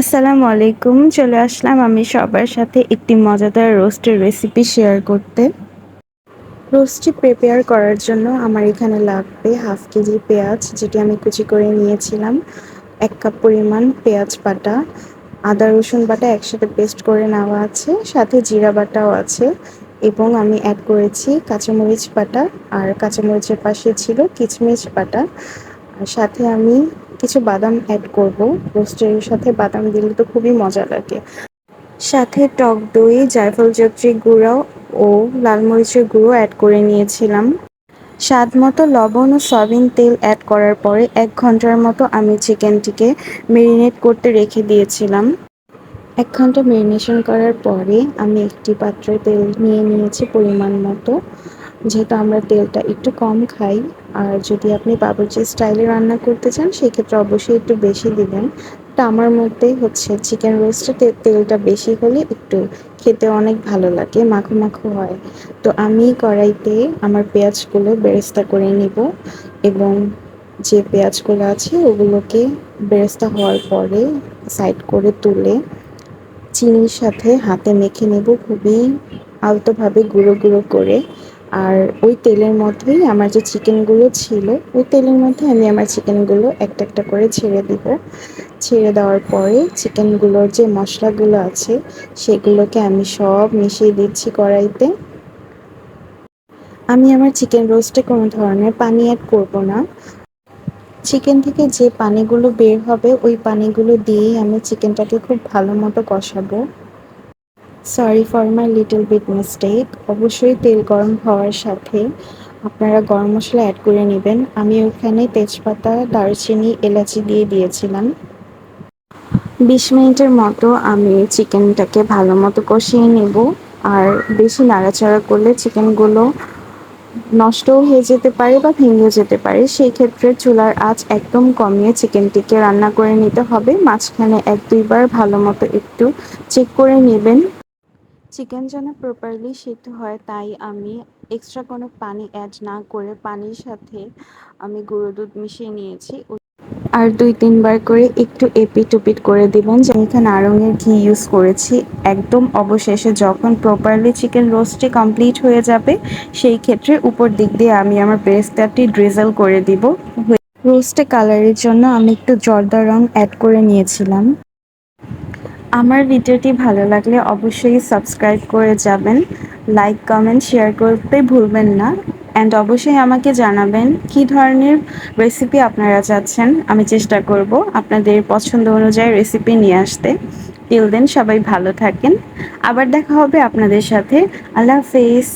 আসসালামু আলাইকুম, চলে আসলাম আমি সবার সাথে একটি মজাদার রোস্টের রেসিপি শেয়ার করতে। রোস্টটি প্রিপেয়ার করার জন্য আমার এখানে লাগবে হাফ কেজি পেঁয়াজ, যেটি আমি কুচি করে নিয়েছিলাম। এক কাপ পরিমাণ পেঁয়াজ বাটা, আদা রসুন বাটা একসাথে পেস্ট করে নেওয়া আছে, সাথে জিরা বাটাও আছে, এবং আমি অ্যাড করেছি কাঁচামরিচ বাটা, আর কাঁচামরিচের পাশে ছিল কিচমিচ বাটা। আর সাথে আমি কিছু বাদাম অ্যাড করব। রোস্টের সাথে বাদাম দিলে তো খুবই মজা লাগে। সাথে টক দই, জায়ফল জত্রী গুঁড়ো ও লাল মরিচের গুঁড়ো অ্যাড করে নিয়েছিলাম। স্বাদ মতো লবণ ও সয়াবিন তেল অ্যাড করার পরে এক ঘণ্টার মতো আমি চিকেনটিকে মেরিনেট করতে রেখে দিয়েছিলাম। এক ঘণ্টা মেরিনেশন করার পরে আমি একটি পাত্রে তেল নিয়ে নিয়েছি পরিমাণ মতো। যেহেতু আমরা তেলটা একটু কম খাই, আর যদি আপনি বাবুর্চি স্টাইলে রান্না করতে চান, সেক্ষেত্রে অবশ্যই একটু বেশি দিবেন। তা আমার মধ্যেই হচ্ছে চিকেন রোস্টে তেলটা বেশি হলে একটু খেতে অনেক ভালো লাগে, মাখো মাখো হয়। তো আমি কড়াইতে আমার পেঁয়াজগুলো বেরেস্তা করে নিব এবং যে পেঁয়াজগুলো আছে, ওগুলোকে বেরেস্তা হওয়ার পরে সাইড করে তুলে চিনির সাথে হাতে মেখে নেব খুবই আলতোভাবে গুঁড়ো গুঁড়ো করে। আর ওই তেলের মধ্যেই আমার যে চিকেনগুলো ছিল, ওই তেলের মধ্যে আমি আমার চিকেনগুলো একটা একটা করে ছেড়ে দিব। ছেড়ে দেওয়ার পরে চিকেনগুলোর যে মশলাগুলো আছে, সেগুলোকে আমি সব মিশিয়ে দিচ্ছি কড়াইতে। আমি আমার চিকেন রোস্টে কোনো ধরনের পানি অ্যাড করব না। চিকেন থেকে যে পানিগুলো বের হবে, ওই পানিগুলো দিয়েই আমি চিকেনটাকে খুব ভালো মতো কষাবো। Sorry for my little bit mistake অবশ্যই তেল গরম হওয়ার সাথে আপনারা গরম মশলা অ্যাড করে নেবেন। আমি ওখানে তেজপাতা, দারচিনি, এলাচি দিয়ে দিয়েছিলাম। বিশ মিনিটের মতো আমি চিকেনটাকে ভালো মতো কষিয়ে নেব। আর বেশি নাড়াচাড়া করলে চিকেনগুলো নষ্টও হয়ে যেতে পারে বা ভেঙে যেতে পারে। সেই ক্ষেত্রে চুলার আঁচ একদম কমিয়ে চিকেনটিকে রান্না করে নিতে হবে। মাঝখানে এক দুইবার ভালো মতো একটু চেক করে নেবেন। চিকেন যেন প্রপারলি সিদ্ধ হয়, তাই আমি এক্সট্রা কোনো পানি অ্যাড না করে পানির সাথে আমি গুঁড়ো দুধ মিশিয়ে নিয়েছি। আর দুই তিনবার করে একটু এপিট উপিট করে দিবেন। যে এখানে আড়ঙের ঘি ইউজ করেছি। একদম অবশেষে যখন প্রপারলি চিকেন রোস্টটি কমপ্লিট হয়ে যাবে, সেই ক্ষেত্রে উপর দিক দিয়ে আমি আমার পেস্তাটি ড্রিজল করে দিব। রোস্টে কালারের জন্য আমি একটু জর্দা রং অ্যাড করে নিয়েছিলাম। আমার ভিডিওটি ভালো লাগলে অবশ্যই সাবস্ক্রাইব করে যাবেন লাইক কমেন্ট শেয়ার করতে ভুলবেন না অ্যান্ড অবশ্যই আমাকে জানাবেন কি ধরনের রেসিপি আপনারা চাচ্ছেন, আমি চেষ্টা করব আপনাদের পছন্দ অনুযায়ী রেসিপি নিয়ে আসতে। টিল দেন সবাই ভালো থাকেন, আবার দেখা হবে আপনাদের সাথে, আল্লাহ হাফেজ।